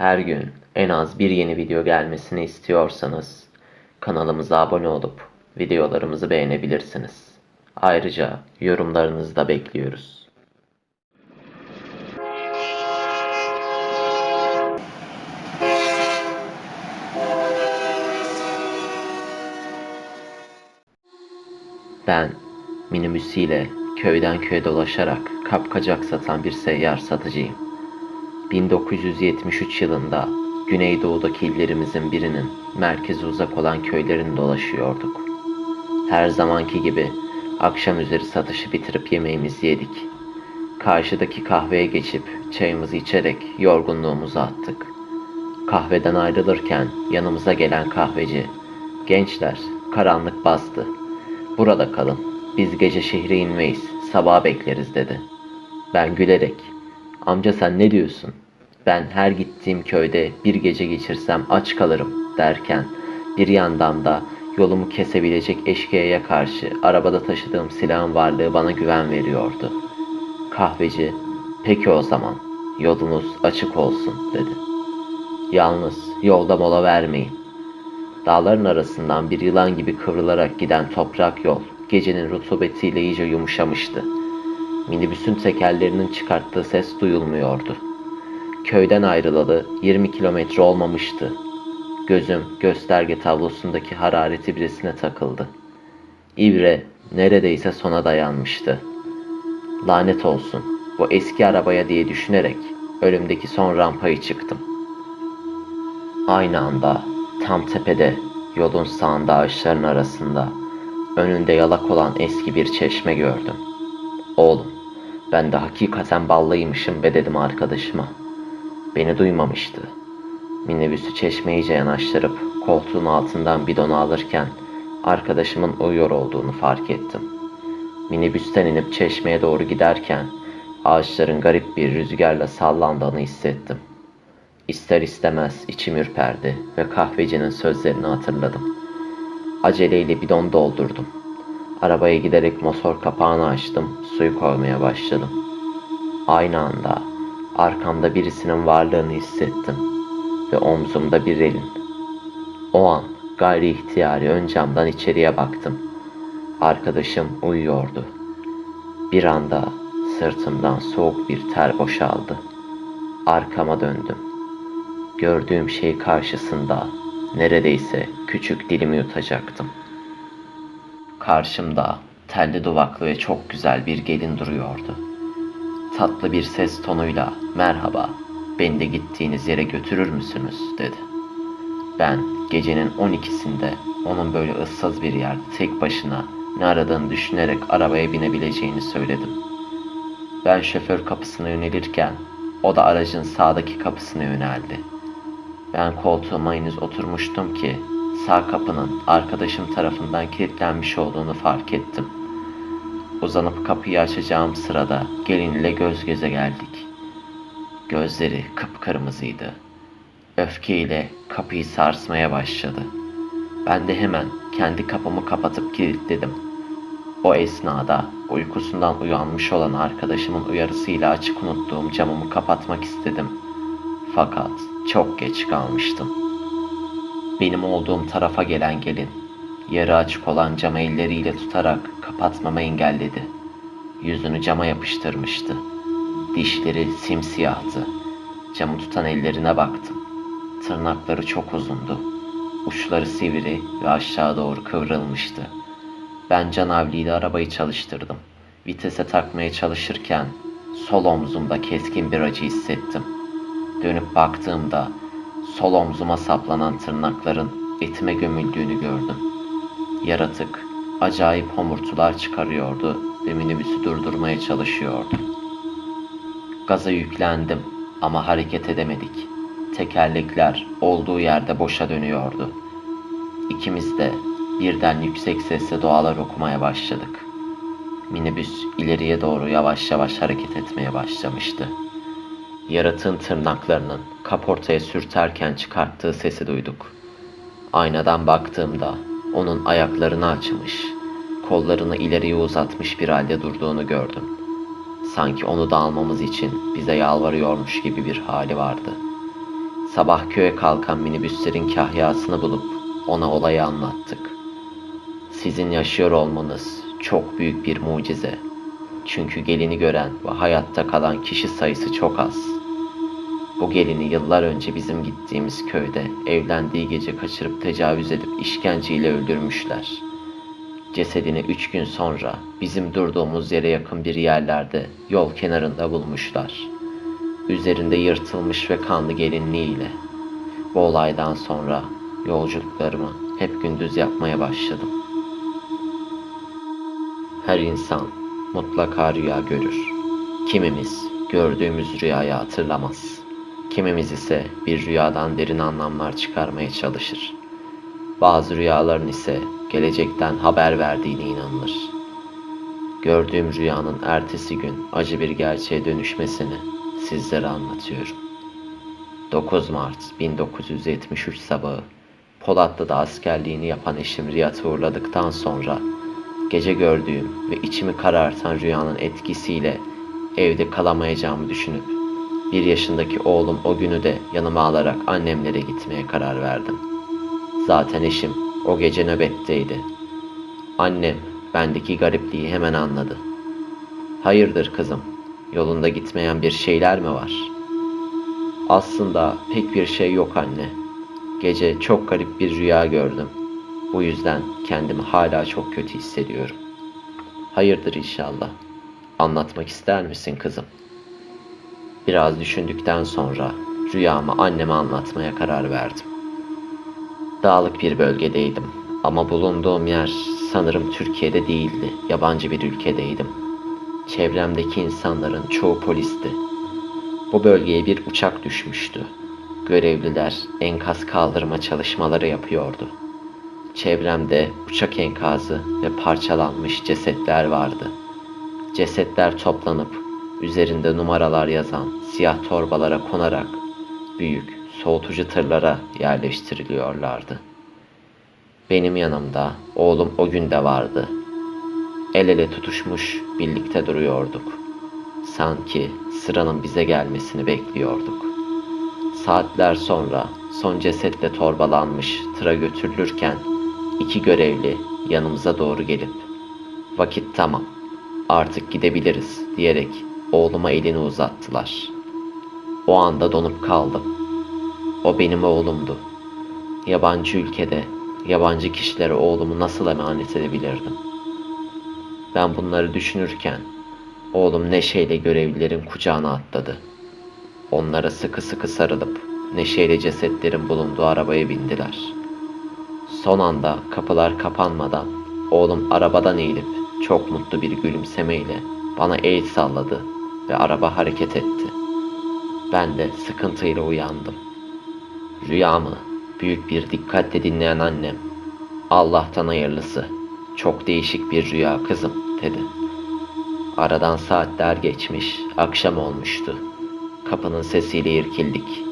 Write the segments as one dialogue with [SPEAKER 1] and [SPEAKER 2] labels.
[SPEAKER 1] Her gün en az bir yeni video gelmesini istiyorsanız kanalımıza abone olup videolarımızı beğenebilirsiniz. Ayrıca yorumlarınızı da bekliyoruz. Ben minibüsüyle köyden köye dolaşarak kapkacak satan bir seyyar satıcıyım. 1973 yılında Güneydoğu'daki illerimizin birinin merkezi uzak olan köylerini dolaşıyorduk. Her zamanki gibi akşam üzeri satışı bitirip yemeğimizi yedik. Karşıdaki kahveye geçip çayımızı içerek yorgunluğumuzu attık. Kahveden ayrılırken yanımıza gelen kahveci, gençler karanlık bastı. Burada kalın, biz gece şehre inmeyiz, sabah bekleriz dedi. Ben gülerek, amca sen ne diyorsun? Ben her gittiğim köyde bir gece geçirsem aç kalırım derken bir yandan da yolumu kesebilecek eşkıyaya karşı arabada taşıdığım silahın varlığı bana güven veriyordu. Kahveci, peki o zaman yolunuz açık olsun dedi. Yalnız yolda mola vermeyin. Dağların arasından bir yılan gibi kıvrılarak giden toprak yol gecenin rutubetiyle iyice yumuşamıştı. Minibüsün tekerlerinin çıkarttığı ses duyulmuyordu. Köyden ayrılalı 20 kilometre olmamıştı. Gözüm gösterge tablosundaki harareti birisine takıldı. İbre neredeyse sona dayanmıştı. Lanet olsun bu eski arabaya diye düşünerek önümdeki son rampayı çıktım. Aynı anda tam tepede yolun sağında ağaçların arasında önünde yalak olan eski bir çeşme gördüm. Oğlum ben de hakikaten ballıymışım be dedim arkadaşıma. Beni duymamıştı. Minibüsü çeşmeye iyice yanaştırıp koltuğun altından bidonu alırken arkadaşımın uyuyor olduğunu fark ettim. Minibüsten inip çeşmeye doğru giderken ağaçların garip bir rüzgarla sallandığını hissettim. İster istemez içim ürperdi ve kahvecinin sözlerini hatırladım. Aceleyle bidon doldurdum. Arabaya giderek motor kapağını açtım, suyu koymaya başladım. Aynı anda arkamda birisinin varlığını hissettim ve omzumda bir elin. O an gayri ihtiyari ön camdan içeriye baktım. Arkadaşım uyuyordu. Bir anda sırtımdan soğuk bir ter boşaldı. Arkama döndüm. Gördüğüm şey karşısında neredeyse küçük dilimi yutacaktım. Karşımda telli duvaklı ve çok güzel bir gelin duruyordu. Tatlı bir ses tonuyla merhaba beni de gittiğiniz yere götürür müsünüz dedi. Ben gecenin 12'sinde onun böyle ıssız bir yerde tek başına ne aradığını düşünerek arabaya binebileceğini söyledim. Ben şoför kapısına yönelirken o da aracın sağdaki kapısına yöneldi. Ben koltuğuma henüz oturmuştum ki sağ kapının arkadaşım tarafından kilitlenmiş olduğunu fark ettim. Uzanıp kapıyı açacağım sırada gelin ile göz göze geldik. Gözleri kıpkırmızıydı. Öfkeyle kapıyı sarsmaya başladı. Ben de hemen kendi kapımı kapatıp kilitledim. O esnada uykusundan uyanmış olan arkadaşımın uyarısıyla açık unuttuğum camımı kapatmak istedim. Fakat çok geç kalmıştım. Benim olduğum tarafa gelen gelin yarı açık olan camı elleriyle tutarak kapatmamı engelledi. Yüzünü cama yapıştırmıştı. Dişleri simsiyahtı. Camı tutan ellerine baktım. Tırnakları çok uzundu. Uçları sivri ve aşağı doğru kıvrılmıştı. Ben canavliyle arabayı çalıştırdım. Vitese takmaya çalışırken sol omzumda keskin bir acı hissettim. Dönüp baktığımda sol omzuma saplanan tırnakların etime gömüldüğünü gördüm. Yaratık acayip homurtular çıkarıyordu ve minibüsü durdurmaya çalışıyordu. Gaza yüklendim ama hareket edemedik. Tekerlekler olduğu yerde boşa dönüyordu. İkimiz de birden yüksek sesle dualar okumaya başladık. Minibüs ileriye doğru yavaş yavaş hareket etmeye başlamıştı. Yaratığın tırnaklarının kaportaya sürterken çıkarttığı sesi duyduk. Aynadan baktığımda onun ayaklarını açmış, kollarını ileriye uzatmış bir halde durduğunu gördüm. Sanki onu da almamız için bize yalvarıyormuş gibi bir hali vardı. Sabah köye kalkan minibüslerin kahyasını bulup ona olayı anlattık. Sizin yaşıyor olmanız çok büyük bir mucize. Çünkü gelini gören ve hayatta kalan kişi sayısı çok az. Bu gelini yıllar önce bizim gittiğimiz köyde evlendiği gece kaçırıp tecavüz edip işkenceyle öldürmüşler. Cesedini üç gün sonra bizim durduğumuz yere yakın bir yerlerde yol kenarında bulmuşlar. Üzerinde yırtılmış ve kanlı gelinliğiyle. Bu olaydan sonra yolculuklarımı hep gündüz yapmaya başladım. Her insan mutlaka rüya görür. Kimimiz gördüğümüz rüyayı hatırlamaz. Kimimiz ise bir rüyadan derin anlamlar çıkarmaya çalışır. Bazı rüyaların ise gelecekten haber verdiğine inanılır. Gördüğüm rüyanın ertesi gün acı bir gerçeğe dönüşmesini sizlere anlatıyorum. 9 Mart 1973 sabahı Polatlı'da askerliğini yapan eşim Riyad'ı uğurladıktan sonra gece gördüğüm ve içimi karartan rüyanın etkisiyle evde kalamayacağımı düşünüp bir yaşındaki oğlum o günü de yanıma alarak annemlere gitmeye karar verdim. Zaten eşim o gece nöbetteydi. Annem bendeki garipliği hemen anladı. Hayırdır kızım, yolunda gitmeyen bir şeyler mi var? Aslında pek bir şey yok anne. Gece çok garip bir rüya gördüm. Bu yüzden kendimi hala çok kötü hissediyorum. Hayırdır inşallah. Anlatmak ister misin kızım? Biraz düşündükten sonra rüyamı anneme anlatmaya karar verdim. Dağlık bir bölgedeydim ama bulunduğum yer sanırım Türkiye'de değildi. Yabancı bir ülkedeydim. Çevremdeki insanların çoğu polisti. Bu bölgeye bir uçak düşmüştü. Görevliler enkaz kaldırma çalışmaları yapıyordu. Çevremde uçak enkazı ve parçalanmış cesetler vardı. Cesetler toplanıp üzerinde numaralar yazan siyah torbalara konarak büyük soğutucu tırlara yerleştiriliyorlardı. Benim yanımda oğlum o gün de vardı. El ele tutuşmuş birlikte duruyorduk. Sanki sıranın bize gelmesini bekliyorduk. Saatler sonra son cesetle torbalanmış tıra götürülürken iki görevli yanımıza doğru gelip vakit tamam artık gidebiliriz diyerek oğluma elini uzattılar. O anda donup kaldım. O benim oğlumdu. Yabancı ülkede yabancı kişilere oğlumu nasıl emanet edebilirdim? Ben bunları düşünürken oğlum neşeyle görevlilerin kucağına atladı. Onlara sıkı sıkı sarılıp neşeyle cesetlerin bulunduğu arabaya bindiler. Son anda kapılar kapanmadan oğlum arabadan eğilip çok mutlu bir gülümsemeyle bana el salladı ve araba hareket etti. Ben de sıkıntıyla uyandım. Rüyamı büyük bir dikkatle dinleyen annem, Allah'tan hayırlısı, çok değişik bir rüya kızım dedi. Aradan saatler geçmiş, akşam olmuştu. Kapının sesiyle irkildik.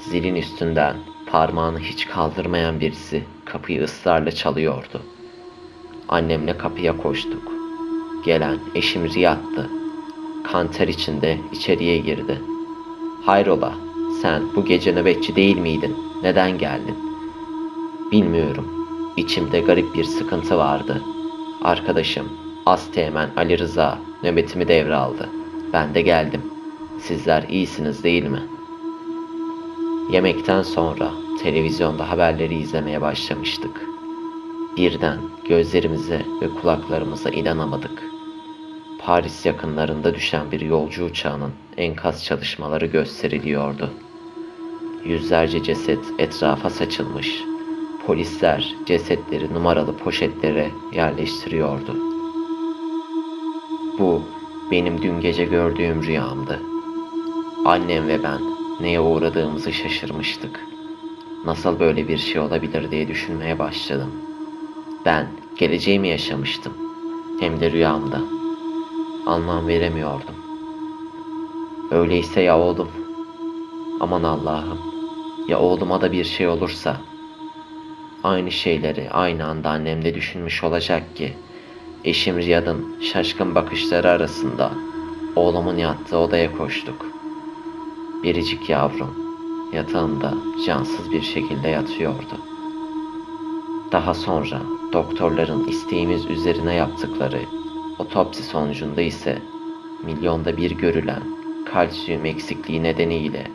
[SPEAKER 1] Zilin üstünden parmağını hiç kaldırmayan birisi kapıyı ısrarla çalıyordu. Annemle kapıya koştuk. Gelen eşim Riyad'dı. Kanter içinde içeriye girdi. Hayrola, sen bu gece nöbetçi değil miydin? Neden geldin? Bilmiyorum. İçimde garip bir sıkıntı vardı. Arkadaşım, Asteğmen Ali Rıza nöbetimi devraldı. Ben de geldim. Sizler iyisiniz değil mi? Yemekten sonra televizyonda haberleri izlemeye başlamıştık. Birden gözlerimize ve kulaklarımıza inanamadık. Paris yakınlarında düşen bir yolcu uçağının enkaz çalışmaları gösteriliyordu. Yüzlerce ceset etrafa saçılmış. Polisler cesetleri numaralı poşetlere yerleştiriyordu. Bu benim dün gece gördüğüm rüyamdı. Annem ve ben neye uğradığımızı şaşırmıştık. Nasıl böyle bir şey olabilir diye düşünmeye başladım. Ben geleceğimi yaşamıştım. Hem de rüyamda. Anlam veremiyordum. Öyleyse ya oğlum. Aman Allah'ım. Ya oğluma da bir şey olursa. Aynı şeyleri aynı anda annemde düşünmüş olacak ki. Eşim Riyad'ın şaşkın bakışları arasında oğlumun yattığı odaya koştuk. Biricik yavrum, yatağında cansız bir şekilde yatıyordu. Daha sonra doktorların isteğimiz üzerine yaptıkları otopsi sonucunda ise milyonda bir görülen kalsiyum eksikliği nedeniyle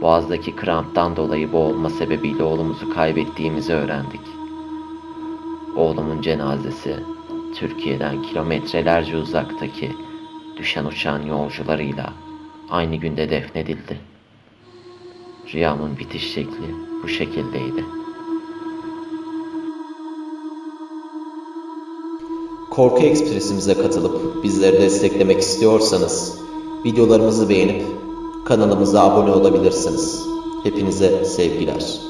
[SPEAKER 1] boğazdaki kramptan dolayı boğulma sebebiyle oğlumuzu kaybettiğimizi öğrendik. Oğlumun cenazesi Türkiye'den kilometrelerce uzaktaki düşen uçağın yolcularıyla aynı günde defnedildi. Rüyamın bitiş şekli bu şekildeydi.
[SPEAKER 2] Korku Ekspresimize katılıp bizleri desteklemek istiyorsanız videolarımızı beğenip kanalımıza abone olabilirsiniz. Hepinize sevgiler.